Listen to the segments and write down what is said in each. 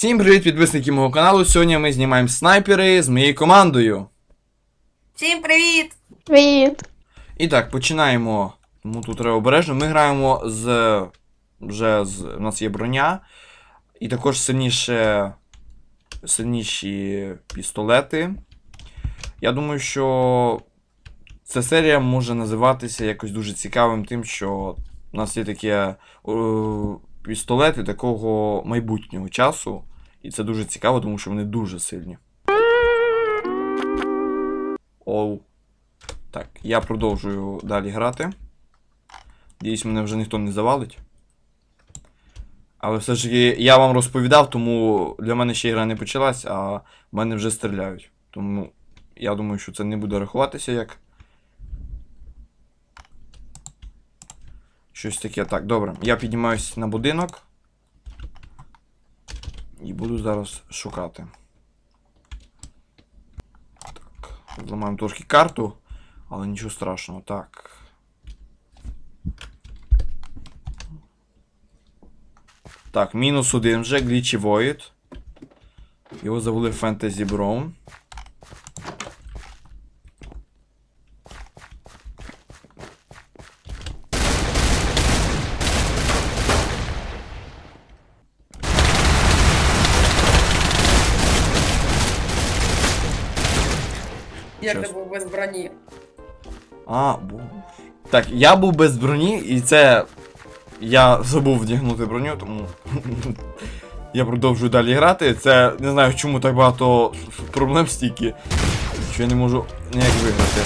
Всім привіт, підписники мого каналу. Сьогодні ми знімаємо снайпери з моєю командою. Всім привіт! Привіт. І так, починаємо. Тому тут треба обережно. Ми граємо з. Вже з. У нас є броня. І також сильніше. Сильніші пістолети. Я думаю, що ця серія може називатися якось дуже цікавим тим, що у нас є такі е, пістолети такого майбутнього часу. І це дуже цікаво, тому що вони дуже сильні. Оу. Так, я продовжую далі грати. Надіюсь, мене вже ніхто не завалить. Але все ж таки я вам розповідав, тому для мене ще гра не почалась, а в мене вже стріляють. Тому я думаю, що це не буде рахуватися як. Щось таке. Так, добре. Я піднімаюсь на будинок. Буду зараз шукати. Так, зламаємо трошки карту, але нічого страшного. Так. Так, мінус один вже, Glitchy Void. Його завели Fantasy Brown. Як ти був без броні? А, був. Так, я був без броні, і це. Я забув вдягнути броню, тому. я продовжую далі грати. Це не знаю, чому так багато проблем стільки. Що я не можу ніяк виграти.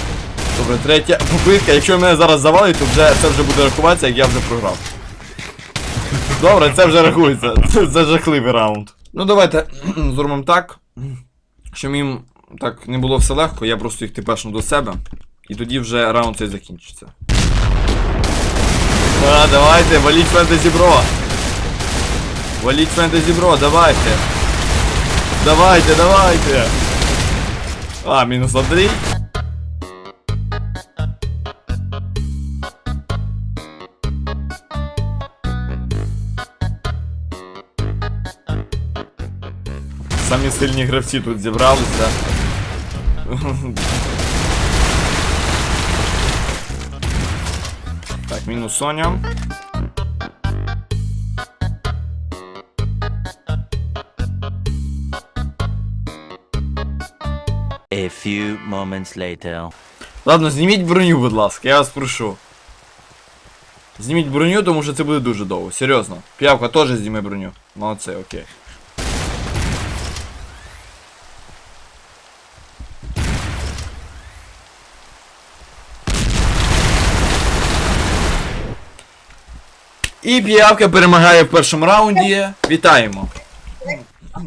Добре, третя попитка. Якщо мене зараз завалить, то вже це вже буде рахуватися, як я вже програв. Добре, це вже рахується. Це, це жахливий раунд. Ну давайте зробимо так. Щоб їм так не було все легко, я просто їх типешну до себе. І тоді вже раунд цей закінчиться. А, давайте, валіть фентезі бро. Валіть фентезі бро, давайте. Давайте, давайте. А, мінус Андрій. Самі сильні гравці тут зібралися. Так, мінус Соня. A few moments later. Ладно, зніміть броню, будь ласка, я вас прошу. Зніміть броню, тому що це буде дуже довго. Серйозно. П'явка теж зніме броню. Молодці, окей. І п'явка перемагає в першому раунді. Вітаємо.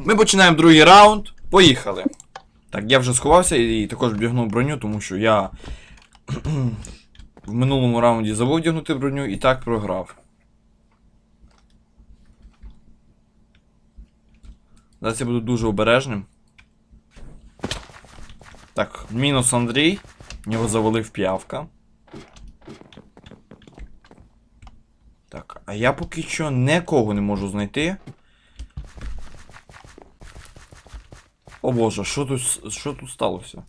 Ми починаємо другий раунд. Поїхали. Так, я вже сховався і також вдягнув броню, тому що я в минулому раунді забув вдягнути броню і так програв. Зараз я буду дуже обережним. Так, мінус Андрій. Його завалив п'явка. Так, а я поки що нікого не можу знайти. О боже, що тут, що тут сталося?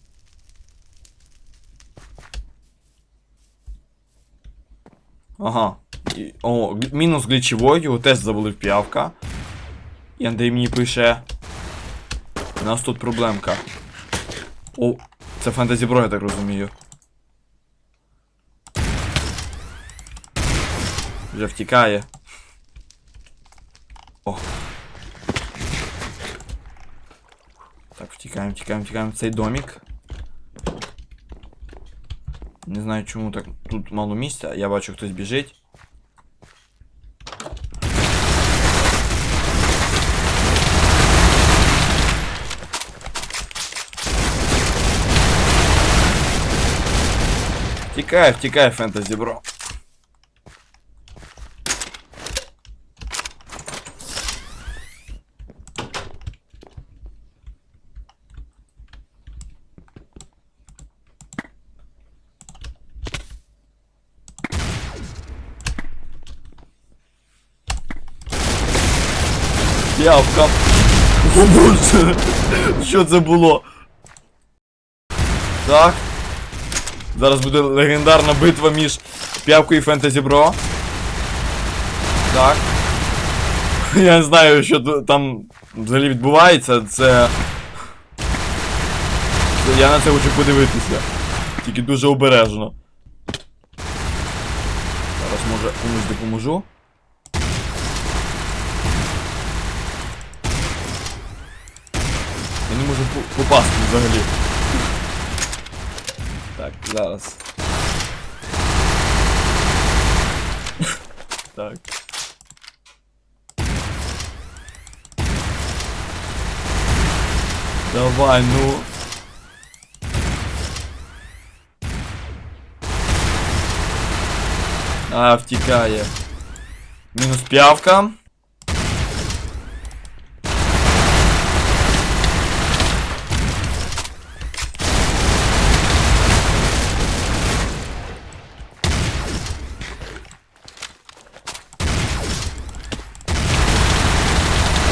Ага. І, о, мінус глічовой, його теж завалив п'явка. І Андрій мені пише. У нас тут проблемка. О, це фентезі бро, я так розумію. Вже втікає. О. Так, втікаємо, втікаємо, втікаємо в цей домик. Не знаю, чому так тут мало місця. Я бачу, хтось біжить. Втікає, втікає фентезі, бро. П'явка. О боже! Що це було? Так. Зараз буде легендарна битва між П'явкою і Фентезі Бро. Так. Я не знаю, що там взагалі відбувається. Це. Це- Я на це хочу подивитися. Тільки дуже обережно. Зараз може комусь допоможу. Я не можу по- попасти взагалі. Так, зараз. Так. Давай, ну. А, втікає. Мінус п'явка.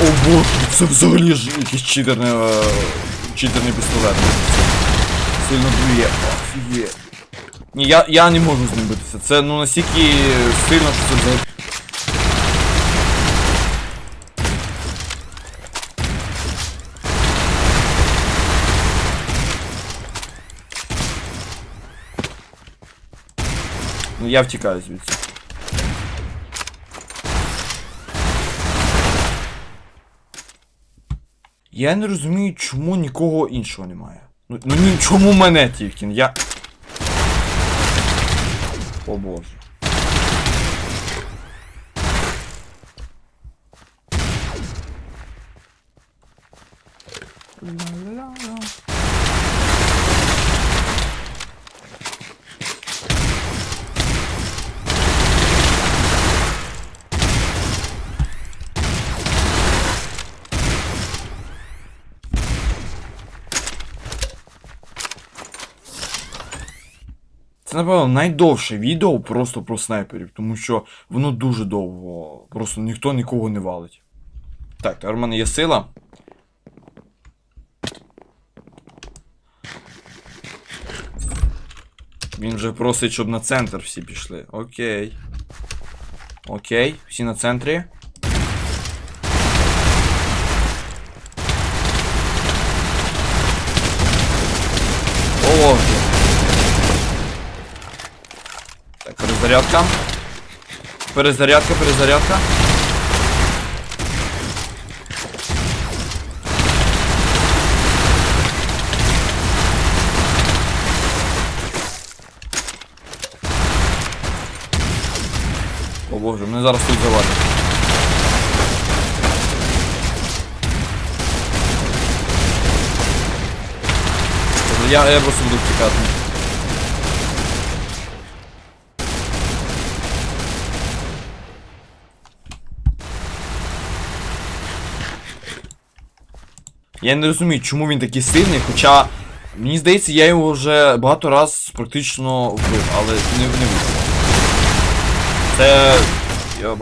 О боже, це взагалі ж якийсь читерний, е, читерний пістолет. Сильно дує. Офігеть. Ні, я, я не можу з ним битися. Це ну настільки сильно, що це взагалі. Ну я втікаю звідси. Я не розумію, чому нікого іншого немає. Ну, ну ні, чому мене тільки? Я. О боже. Напевно, найдовше відео просто про снайперів, тому що воно дуже довго. Просто ніхто нікого не валить. Так, тепер в мене є сила. Він вже просить, щоб на центр всі пішли. Окей. Окей, всі на центрі. О, Так, перезарядка. Перезарядка, перезарядка. О боже, мене зараз тут завалять. Я, я просто буду втікати. Я не розумію, чому він такий сильний, хоча мені здається, я його вже багато раз практично вбив, але не, не. Це. Я.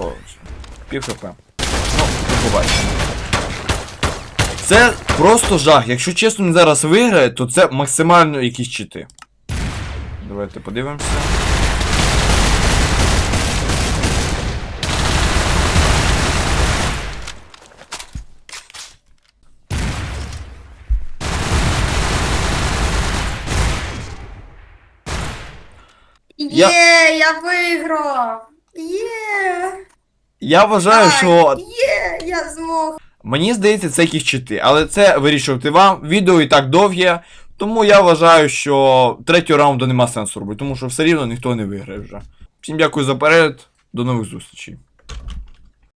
Пів хп. Ну, ви побачите. Це просто жах. Якщо чесно він зараз виграє, то це максимально якісь чити. Давайте подивимося. Я- Є, я виграв! Є! Я вважаю, що Є, я змог! Мені здається, це якісь чити, але це вирішувати вам. Відео і так довге, тому я вважаю, що третього раунду нема сенсу робити, тому що все рівно ніхто не виграє вже. Всім дякую за перегляд, до нових зустрічей.